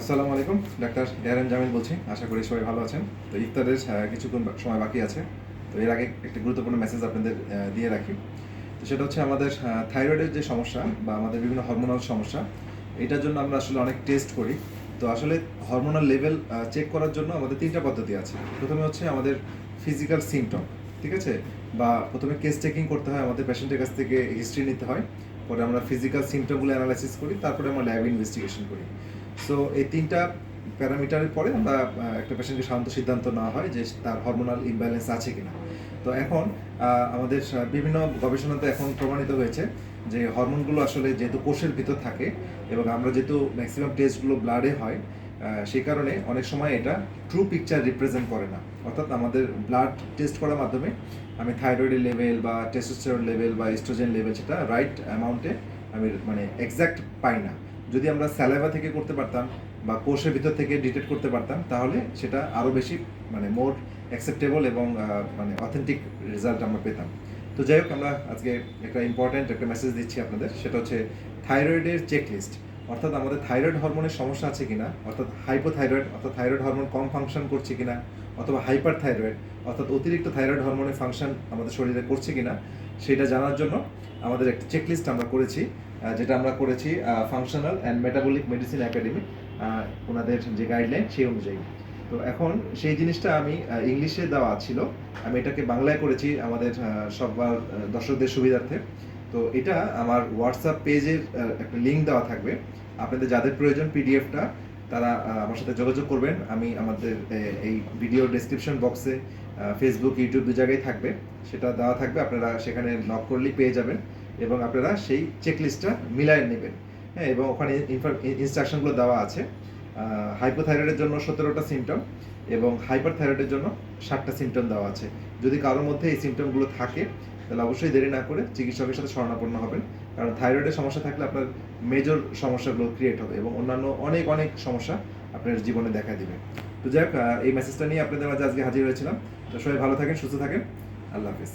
আসসালামু আলাইকুম, doctor ARM Jamil বলছি। আশা করি সবাই ভালো আছেন। তো ইফতারের কিছুক্ষণ সময় বাকি আছে। তো এর আগে একটা গুরুত্বপূর্ণ মেসেজ আপনাদের দিয়ে রাখি। তো সেটা হচ্ছে আমাদের থাইরয়েডের যে সমস্যা বা আমাদের বিভিন্ন হরমোনাল সমস্যা, এটার জন্য আমরা আসলে অনেক টেস্ট করি। তো আসলে হরমোনাল লেভেল চেক করার জন্য আমাদের তিনটা পদ্ধতি আছে। প্রথমে হচ্ছে আমাদের ফিজিক্যাল সিমটম ঠিক আছে? বা প্রথমে কেস চেকিং করতে হয় আমাদের পেশেন্টের কাছ থেকে হিস্ট্রি নিতে হয়। পরে আমরা ফিজিক্যাল সিমটমগুলো অ্যানালাইসিস করি, তারপরে আমরা ল্যাব ইনভেস্টিগেশন করি। সো এই তিনটা প্যারামিটারের পরে আমরা একটা পেশেন্টকে শান্ত সিদ্ধান্ত নেওয়া হয় যে তার হরমোনাল ইমব্যালেন্স আছে কিনা। তো এখন আমাদের বিভিন্ন গবেষণাতে এখন প্রমাণিত হয়েছে যে হরমোনগুলো আসলে যেহেতু কোষের ভিতর থাকে এবং আমরা যেহেতু ম্যাক্সিমাম টেস্টগুলো ব্লাডে হয় সেই কারণে অনেক সময় এটা ট্রু পিকচার রিপ্রেজেন্ট করে না। অর্থাৎ আমাদের ব্লাড টেস্ট করার মাধ্যমে আমি থাইরয়েডের লেভেল বা টেস্টোস্টেরন লেভেল বা এস্ট্রোজেন লেভেল সেটা রাইট অ্যামাউন্টে আমি মানে এক্স্যাক্ট পাই না। যদি আমরা স্যালাইভা থেকে করতে পারতাম বা কোষের ভিতর থেকে ডিটেক্ট করতে পারতাম, তাহলে সেটা আরও বেশি মানে মোর অ্যাকসেপ্টেবল এবং মানে অথেন্টিক রেজাল্ট আমরা পেতাম। তো যাই হোক, আমরা আজকে একটা ইম্পর্ট্যান্ট একটা মেসেজ দিচ্ছি আপনাদের, সেটা হচ্ছে থাইরয়েডের চেকলিস্ট অর্থাৎ আমাদের থাইরয়েড হরমোনের সমস্যা আছে কিনা, অর্থাৎ হাইপোথাইরয়েড অর্থাৎ থাইরয়েড হরমোন কম ফাংশন করছে কিনা, অথবা হাইপার থাইরয়েড অর্থাৎ অতিরিক্ত থাইরয়েড হরমোনের ফাংশন আমাদের শরীরে করছে কিনা, সেটা জানার জন্য আমাদের একটা চেকলিস্ট আমরা করেছি যেটা আমরা করেছি functional and metabolic medicine academy ওনাদের যে গাইডলাইন সেই অনুযায়ী। তো এখন সেই জিনিসটা আমি ইংলিশে দেওয়া ছিল, আমি এটাকে বাংলায় করেছি আমাদের সবার দর্শকদের সুবিধার্থে। তো এটা আমার হোয়াটসঅ্যাপ পেজের একটা লিঙ্ক দেওয়া থাকবে। আপনাদের যাদের প্রয়োজন পিডিএফটা তারা আমার সাথে যোগাযোগ করবেন। আমি আমাদের এই ভিডিও ডেসক্রিপশন বক্সে ফেসবুক ইউটিউব দু জায়গায় থাকবে। সেটা দেওয়া থাকবে। আপনারা সেখানে নক করলেই পেয়ে যাবেন এবং আপনারা সেই চেকলিস্টটা মিলায় নেবেন। হ্যাঁ এবং ওখানে ইনস্ট্রাকশনগুলো দেওয়া আছে। হাইপোথাইরয়েডের জন্য সতেরোটা সিমটম এবং হাইপার থাইরয়েডের জন্য ষাটটা সিমটম দেওয়া আছে। যদি কারোর মধ্যে এই সিমটমগুলো থাকে তাহলে অবশ্যই দেরি না করে চিকিৎসকের সাথে শরণাপন্ন হবেন। কারণ থাইরয়েডের সমস্যা থাকলে আপনার মেজর সমস্যাগুলো ক্রিয়েট হবে এবং অন্যান্য অনেক অনেক সমস্যা আপনার জীবনে দেখা দিবে। তো যাই এই মেসেজটা নিয়ে আপনাদের মাঝে আজকে হাজির হয়েছিলাম। তো সবাই ভালো থাকেন, সুস্থ থাকেন। আল্লাহ হাফিজ।